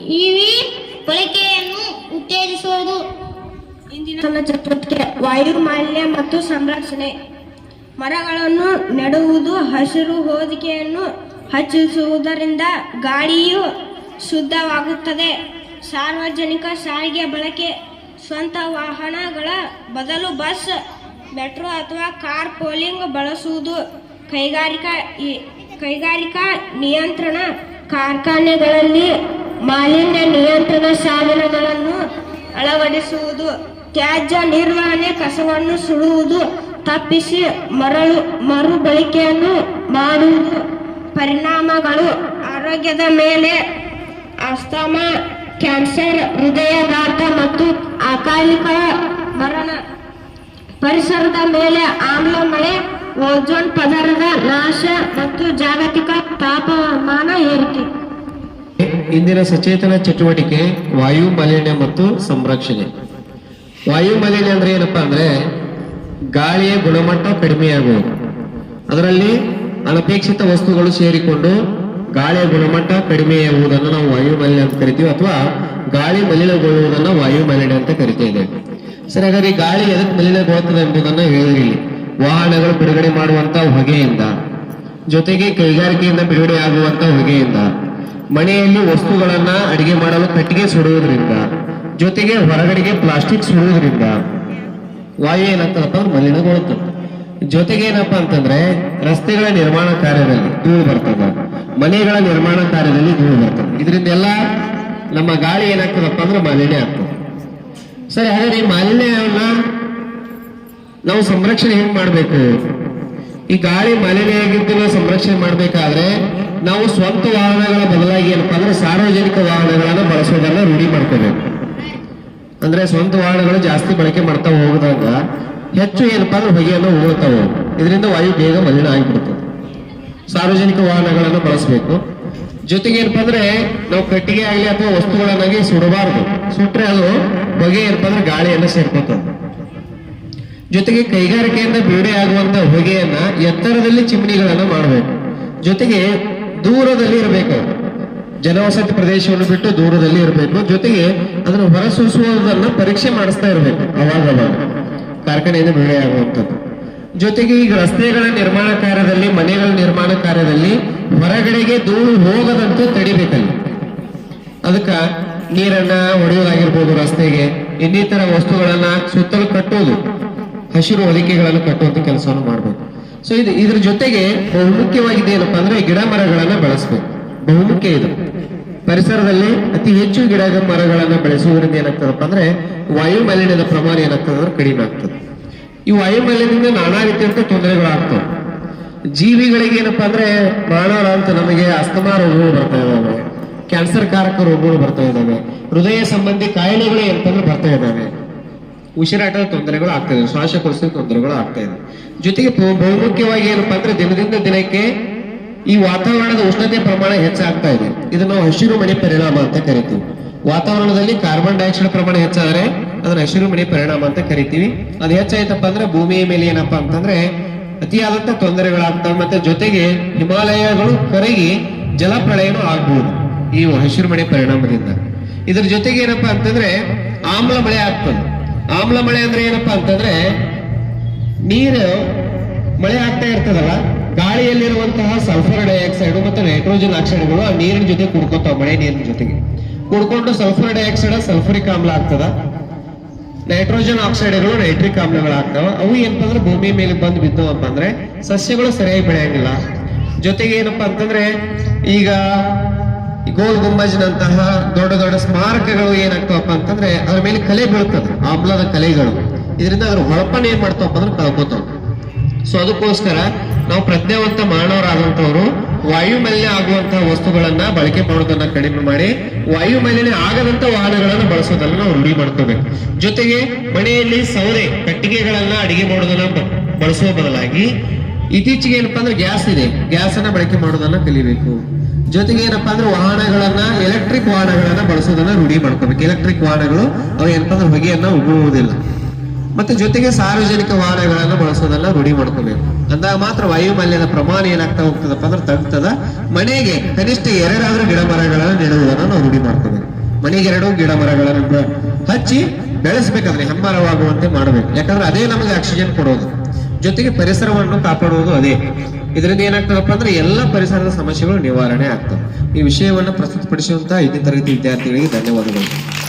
EV ಬಳಕೆಯನ್ನು ಉತ್ತೇಜಿಸುವುದು. ಇಂದಿನ ಚಟುವಟಿಕೆ ವಾಯು ಮಾಲಿನ್ಯ ಮತ್ತು ಸಂರಕ್ಷಣೆ. ಮರಗಳನ್ನು ನೆಡುವುದು ಹಸಿರು ಹೊದಿಕೆಯನ್ನು ಹಚ್ಚಿಸುವುದರಿಂದ ಗಾಳಿಯು ಶುದ್ಧವಾಗುತ್ತದೆ. ಸಾರ್ವಜನಿಕ ಸಾರಿಗೆ ಬಳಕೆ ಸ್ವಂತ ವಾಹನಗಳ ಬದಲು ಬಸ್ ಮೆಟ್ರೋ ಅಥವಾ ಕಾರ್ ಪೋಲಿಂಗ್ ಬಳಸುವುದು. ಕೈಗಾರಿಕಾ ಕೈಗಾರಿಕಾ ನಿಯಂತ್ರಣ ಕಾರ್ಖಾನೆಗಳಲ್ಲಿ ಮಾಲಿನ್ಯ ನಿಯಂತ್ರಣ ಸಾಧನಗಳನ್ನು ಅಳವಡಿಸುವುದು, ತ್ಯಾಜ್ಯ ನಿರ್ವಹಣೆ ಕಸವನ್ನು ಸುಡುವುದು, ತಪ್ಪಿಸಿ ಮರಳು, ಮರುಬಳಕೆಯನ್ನು ಮಾಡುವುದು, ಪರಿಣಾಮಗಳು ಆರೋಗ್ಯದ ಮೇಲೆ ಅಸ್ತಮ ಕ್ಯಾನ್ಸರ್, ಹೃದಯಾಘಾತ ಮತ್ತು ಅಕಾಲಿಕ ಮರಣ. ಪರಿಸರದ ಮೇಲೆ ಆಮ್ಲ, ಮಳೆ, ಓಜೋನ್ ಪದರದ ನಾಶ ಮತ್ತು ಜಾಗತಿಕ ತಾಪಮಾನ ಏರಿಕೆ. ಇಂದಿನ ಸಚೇತನ ಚಟುವಟಿಕೆ ವಾಯು ಮಾಲಿನ್ಯ ಮತ್ತು ಸಂರಕ್ಷಣೆ. ವಾಯು ಮಾಲಿನ್ಯ ಅಂದ್ರೆ ಏನಪ್ಪಾ ಅಂದ್ರೆ ಗಾಳಿಯ ಗುಣಮಟ್ಟ ಕಡಿಮೆಯಾಗುವುದು ಅದರಲ್ಲಿ ಅನಪೇಕ್ಷಿತ ವಸ್ತುಗಳು ಸೇರಿಕೊಂಡು ಗಾಳಿಯ ಗುಣಮಟ್ಟ ಕಡಿಮೆಯಾಗುವುದನ್ನು ನಾವು ವಾಯು ಮಾಲಿನ್ಯ ಅಂತ ಕರಿತೀವಿ ಅಥವಾ ಗಾಳಿ ಮಲಿನಗೊಳ್ಳುವುದನ್ನು ವಾಯು ಮಾಲಿನ್ಯ ಅಂತ ಕರಿತೇವೆ ಸರಿ, ಹಾಗಾದ್ರೆ ಗಾಳಿ ಎದಕ್ಕೆ ಮಲಿನಗೊಳ್ಳುತ್ತದೆ ಎಂಬುದನ್ನು ಹೇಳಿರಿ. ವಾಹನಗಳು ಬಿಡುಗಡೆ ಮಾಡುವಂತ ಹೊಗೆಯಿಂದ, ಜೊತೆಗೆ ಕೈಗಾರಿಕೆಯಿಂದ ಬಿಡುಗಡೆ ಆಗುವಂತ ಹೊಗೆಯಿಂದ. ಮನೆಯಲ್ಲಿ ವಸ್ತುಗಳನ್ನ ಅಡಿಗೆ ಮಾಡಲು ಕಟ್ಟಿಗೆ ಸುಡುವುದರಿಂದ, ಜೊತೆಗೆ ಹೊರಗಡೆಗೆ ಪ್ಲಾಸ್ಟಿಕ್ ಸುಡುವುದರಿಂದ ವಾಯು ಏನಾಗ್ತದಪ್ಪ ಅಂದ್ರೆ ಮಲಿನಗೊಳ್ಳುತ್ತದೆ ಜೊತೆಗೆ ಏನಪ್ಪಾ ಅಂತಂದ್ರೆ, ರಸ್ತೆಗಳ ನಿರ್ಮಾಣ ಕಾರ್ಯದಲ್ಲಿ ಧೂಳು ಬರ್ತದೆ. ಮನೆಗಳ ನಿರ್ಮಾಣ ಕಾರ್ಯದಲ್ಲಿ ಧೂಳು ಬರ್ತದೆ. ಇದರಿಂದ ಎಲ್ಲ ನಮ್ಮ ಗಾಳಿ ಏನಾಗ್ತದಪ್ಪ ಅಂದ್ರೆ ಮಾಲಿನ್ಯ ಆಗ್ತದೆ. ಸರಿ, ಹಾಗಾದ್ರೆ ಈ ಮಾಲಿನ್ಯವನ್ನ ನಾವು ಸಂರಕ್ಷಣೆ ಹೆಂಗ್ ಮಾಡ್ಬೇಕು? ಈ ಗಾಳಿ ಮಾಲಿನ್ಯ ಆಗಿದ್ದು ಸಂರಕ್ಷಣೆ ಮಾಡ್ಬೇಕಾದ್ರೆ ನಾವು ಸ್ವಂತ ವಾಹನಗಳ ಬದಲಾಗಿ ಏನಪ್ಪಾ ಅಂದ್ರೆ ಸಾರ್ವಜನಿಕ ವಾಹನಗಳನ್ನು ಬಳಸೋದನ್ನ ರೂಢಿ ಮಾಡ್ಕೋಬೇಕು. ಅಂದ್ರೆ ಸ್ವಂತ ವಾಹನಗಳು ಜಾಸ್ತಿ ಬಳಕೆ ಮಾಡ್ತಾ ಹೋಗದಾಗ ಹೆಚ್ಚು ಏನಪ್ಪಾ ಅಂದ್ರೆ ಹೊಗೆಯನ್ನು ಹೋಗ್ತಾವ ಇದರಿಂದ ವಾಯು ಬೇಗ ಮಲಿನ ಆಗಿಬಿಡ್ತದೆ. ಸಾರ್ವಜನಿಕ ವಾಹನಗಳನ್ನು ಬಳಸಬೇಕು. ಜೊತೆಗೆ ಏನಪ್ಪ ಅಂದ್ರೆ ನಾವು ಕಟ್ಟಿಗೆ ಆಗಲಿ ಅಥವಾ ವಸ್ತುಗಳನ್ನಾಗಿ ಸುಡಬಾರದು. ಸುಟ್ರೆ ಅದು ಹೊಗೆ ಏನಪ್ಪ ಅಂದ್ರೆ ಗಾಳಿಯನ್ನು ಸೇರ್ಕೋತದೆ. ಜೊತೆಗೆ ಕೈಗಾರಿಕೆಯಿಂದ ಬಿಡುಗಡೆ ಆಗುವಂತ ಹೊಗೆಯನ್ನ ಎತ್ತರದಲ್ಲಿ ಚಿಮಣಿಗಳನ್ನು ಮಾಡಬೇಕು. ಜೊತೆಗೆ ದೂರದಲ್ಲಿ ಇರಬೇಕು. ಜನವಸತಿ ಪ್ರದೇಶವನ್ನು ಬಿಟ್ಟು ದೂರದಲ್ಲಿ ಇರಬೇಕು. ಜೊತೆಗೆ ಅದನ್ನು ಹೊರಸೂಸುವುದನ್ನು ಪರೀಕ್ಷೆ ಮಾಡಿಸ್ತಾ ಇರಬೇಕು ಅವಾಗ ಕಾರ್ಖಾನೆಯಿಂದ ಆಗುವಂಥದ್ದು. ಜೊತೆಗೆ ಈಗ ರಸ್ತೆಗಳ ನಿರ್ಮಾಣ ಕಾರ್ಯದಲ್ಲಿ, ಮನೆಗಳ ನಿರ್ಮಾಣ ಕಾರ್ಯದಲ್ಲಿ ಹೊರಗಡೆಗೆ ಧೂಳು ಹೋಗದಂತೂ ತಡಿಬೇಕಲ್ಲಿ. ಅದಕ್ಕ ನೀರನ್ನ ಹೊಡೆಯೋದಾಗಿರ್ಬೋದು ರಸ್ತೆಗೆ, ಇನ್ನಿತರ ವಸ್ತುಗಳನ್ನ ಸುತ್ತಲೂ ಕಟ್ಟೋದು. ಹಸಿರು ಹೊಲಿಕೆಗಳನ್ನು ಕಟ್ಟುವಂತ ಕೆಲಸವನ್ನು ಮಾಡಬೇಕು. ಸೊ ಇದು ಇದ್ರ ಜೊತೆಗೆ ಬಹುಮುಖ್ಯವಾಗಿದೆ ಏನಪ್ಪಾ ಅಂದ್ರೆ ಗಿಡ ಮರಗಳನ್ನ ಬೆಳೆಸ್ಬೇಕು. ಬಹುಮುಖ್ಯ ಇದು. ಪರಿಸರದಲ್ಲಿ ಅತಿ ಹೆಚ್ಚು ಗಿಡ ಮರಗಳನ್ನ ಬೆಳೆಸುವುದರಿಂದ ಏನಾಗ್ತದಪ್ಪ ಅಂದ್ರೆ ವಾಯು ಮಾಲಿನ್ಯದ ಪ್ರಮಾಣ ಏನಾಗ್ತದೆ ಅಂದ್ರೆ ಕಡಿಮೆ ಆಗ್ತದೆ. ಈ ವಾಯು ಮಾಲಿನ್ಯದಿಂದ ನಾನಾ ರೀತಿಯಂತ ತೊಂದರೆಗಳಾಗ್ತವೆ. ಜೀವಿಗಳಿಗೆ ಏನಪ್ಪಾ ಅಂದ್ರೆ ಮಾನವರ ಅಂತ ನಮಗೆ ಅಸ್ತಮಾ ರೋಗಗಳು ಬರ್ತಾ ಇದ್ದಾವೆ. ಕ್ಯಾನ್ಸರ್ ಕಾರಕ ರೋಗಗಳು ಬರ್ತಾ ಇದ್ದಾವೆ. ಹೃದಯ ಸಂಬಂಧಿ ಕಾಯಿಲೆಗಳು ಏನಂತಂದ್ರೆ ಬರ್ತಾ ಇದಾವೆ ಉಸಿರಾಟದ ತೊಂದರೆಗಳು ಆಗ್ತಾ ಇದೆ, ಶ್ವಾಸಕೋಶದ ತೊಂದರೆಗಳು ಆಗ್ತಾ ಇದೆ. ಜೊತೆಗೆ ಬಹು- ಬಹುಮುಖ್ಯವಾಗಿ ಏನಪ್ಪಾ ಅಂದ್ರೆ ದಿನದಿಂದ ದಿನಕ್ಕೆ ಈ ವಾತಾವರಣದ ಉಷ್ಣತೆ ಪ್ರಮಾಣ ಹೆಚ್ಚಾಗ್ತಾ ಇದೆ. ಇದನ್ನು ನಾವು ಹಸಿರು ಮಣಿ ಪರಿಣಾಮ ಅಂತ ಕರಿತೀವಿ. ವಾತಾವರಣದಲ್ಲಿ ಕಾರ್ಬನ್ ಡೈಆಕ್ಸೈಡ್ ಪ್ರಮಾಣ ಹೆಚ್ಚಾದರೆ ಅದನ್ನ ಹಸಿರು ಮಣಿ ಪರಿಣಾಮ ಅಂತ ಕರಿತೀವಿ. ಅದು ಹೆಚ್ಚಾಯ್ತಪ್ಪ ಅಂದ್ರೆ ಭೂಮಿಯ ಮೇಲೆ ಏನಪ್ಪಾ ಅಂತಂದ್ರೆ ಅತಿಯಾದಂತ ತೊಂದರೆಗಳಾಗ್ತವೆ ಮತ್ತೆ ಜೊತೆಗೆ ಹಿಮಾಲಯಗಳು ಕರಗಿ ಜಲಪ್ರಳಯನೂ ಆಗ್ಬಹುದು ಈ ಹಸಿರು ಮಳೆ ಪರಿಣಾಮದಿಂದ. ಇದ್ರ ಜೊತೆಗೆ ಏನಪ್ಪಾ ಅಂತಂದ್ರೆ ಆಮ್ಲ ಮಳೆ ಆಗ್ತದೆ. ಆಮ್ಲ ಮಳೆ ಅಂದ್ರೆ ಏನಪ್ಪಾ ಅಂತಂದ್ರೆ ನೀರು ಮಳೆ ಆಗ್ತಾ ಇರ್ತದಲ್ಲ, ಗಾಳಿಯಲ್ಲಿರುವಂತಹ ಸಲ್ಫರ್ ಡೈಆಕ್ಸೈಡ್ ಮತ್ತು ನೈಟ್ರೋಜನ್ ಆಕ್ಸೈಡ್ಗಳು ಆ ನೀರಿನ ಜೊತೆ ಕುಡ್ಕೋತಾವ, ಮಳೆ ನೀರಿನ ಜೊತೆಗೆ. ಕುಡ್ಕೊಂಡು ಸಲ್ಫರ್ ಡೈಆಕ್ಸೈಡ್ ಸಲ್ಫರಿಕ್ ಆಮ್ಲ ಆಗ್ತದ. ನೈಟ್ರೋಜನ್ ಆಕ್ಸೈಡ್ಗಳು ನೈಟ್ರಿಕ್ ಆಮ್ಲಗಳು ಆಗ್ತಾವ ಅವು ಏನಪ್ಪ ಅಂದ್ರೆ ಭೂಮಿ ಮೇಲೆ ಬಂದು ಬಿದ್ದವಪ್ಪ ಅಂದ್ರೆ ಸಸ್ಯಗಳು ಸರಿಯಾಗಿ ಬೆಳೆಯಂಗಿಲ್ಲ. ಜೊತೆಗೆ ಏನಪ್ಪಾ ಅಂತಂದ್ರೆ ಈಗ ಈ ಗೋಲ್ ಗುಂಬಜ್ನಂತಹ ದೊಡ್ಡ ದೊಡ್ಡ ಸ್ಮಾರಕಗಳು ಏನಾಗ್ತವಪ್ಪ ಅಂತಂದ್ರೆ ಅದ್ರ ಮೇಲೆ ಕಲೆ ಬೀಳ್ತದೆ, ಆಮ್ಲದ ಕಲೆಗಳು. ಇದರಿಂದ ಅದ್ರ ಹೊಳಪನ್ನ ಏನ್ ಮಾಡ್ತಾವಪ್ಪ ಅಂದ್ರೆ ಕಳ್ಕೊತಾವ. ಸೊ ಅದಕ್ಕೋಸ್ಕರ ನಾವು ಪ್ರಜ್ಞಾವಂತ ಮಾನವರಾದಂತವರು ವಾಯುಮಲ್ಯ ಆಗುವಂತಹ ವಸ್ತುಗಳನ್ನ ಬಳಕೆ ಮಾಡೋದನ್ನ ಕಡಿಮೆ ಮಾಡಿ ವಾಯುಮಲ್ಯನೇ ಆಗದಂತ ವಾಹನಗಳನ್ನ ಬಳಸೋದನ್ನ ನಾವು ರೂಢಿ ಮಾಡ್ಕೋಬೇಕು. ಜೊತೆಗೆ ಮನೆಯಲ್ಲಿ ಸೌದೆ ಕಟ್ಟಿಗೆಗಳನ್ನ ಅಡಿಗೆ ಮಾಡೋದನ್ನ ಬಳಸುವ ಬದಲಾಗಿ ಇತ್ತೀಚೆಗೆ ಏನಪ್ಪಾ ಅಂದ್ರೆ ಗ್ಯಾಸ್ ಇದೆ. ಗ್ಯಾಸ್ ಅನ್ನ ಬಳಕೆ ಮಾಡೋದನ್ನ ಕಲಿಬೇಕು. ಜೊತೆಗೆ ಏನಪ್ಪಾ ಅಂದ್ರೆ ವಾಹನಗಳನ್ನ ಎಲೆಕ್ಟ್ರಿಕ್ ವಾಹನಗಳನ್ನ ಬಳಸೋದನ್ನ ರೂಢಿ ಮಾಡ್ಕೋಬೇಕು. ಎಲೆಕ್ಟ್ರಿಕ್ ವಾಹನಗಳು, ಅವು ಏನಪ್ಪಾ ಅಂದ್ರೆ ಹೊಗೆಯನ್ನ ಉಗುವುದಿಲ್ಲ ಮತ್ತೆ ಜೊತೆಗೆ ಸಾರ್ವಜನಿಕ ವಾಹನಗಳನ್ನ ಬಳಸೋದನ್ನ ರೂಢಿ ಮಾಡ್ಕೋಬೇಕು. ಅಂದಾಗ ಮಾತ್ರ ವಾಯು ಮಾಲಿನ್ಯದ ಪ್ರಮಾಣ ಏನಾಗ್ತಾ ಹೋಗ್ತದಪ್ಪ ಅಂದ್ರೆ ತಗ್ತದ. ಮನೆಗೆ ಕನಿಷ್ಠ ಎರಡಾದ್ರೂ ಗಿಡ ಮರಗಳನ್ನ ನೆಡುವುದನ್ನು ನಾವು ರೂಢಿ ಮಾಡ್ಕೋಬೇಕು. ಮನೆಗೆ ಎರಡು ಗಿಡ ಮರಗಳನ್ನು ಹಚ್ಚಿ ಬೆಳೆಸ್ಬೇಕಂದ್ರೆ ಹೆಮ್ಮರವಾಗುವಂತೆ ಮಾಡಬೇಕು. ಯಾಕಂದ್ರೆ ಅದೇ ನಮಗೆ ಆಕ್ಸಿಜನ್ ಕೊಡೋದು. ಜೊತೆಗೆ ಪರಿಸರವನ್ನು ಕಾಪಾಡುವುದು ಅದೇ. ಇದರಿಂದ ಏನಾಗ್ತದಪ್ಪ ಅಂದ್ರೆ ಎಲ್ಲ ಪರಿಸರದ ಸಮಸ್ಯೆಗಳು ನಿವಾರಣೆ ಆಗ್ತವೆ. ಈ ವಿಷಯವನ್ನು ಪ್ರಸ್ತುತಪಡಿಸುವಂತಹ ಐದನೇ ತರಗತಿ ವಿದ್ಯಾರ್ಥಿಗಳಿಗೆ ಧನ್ಯವಾದಗಳು.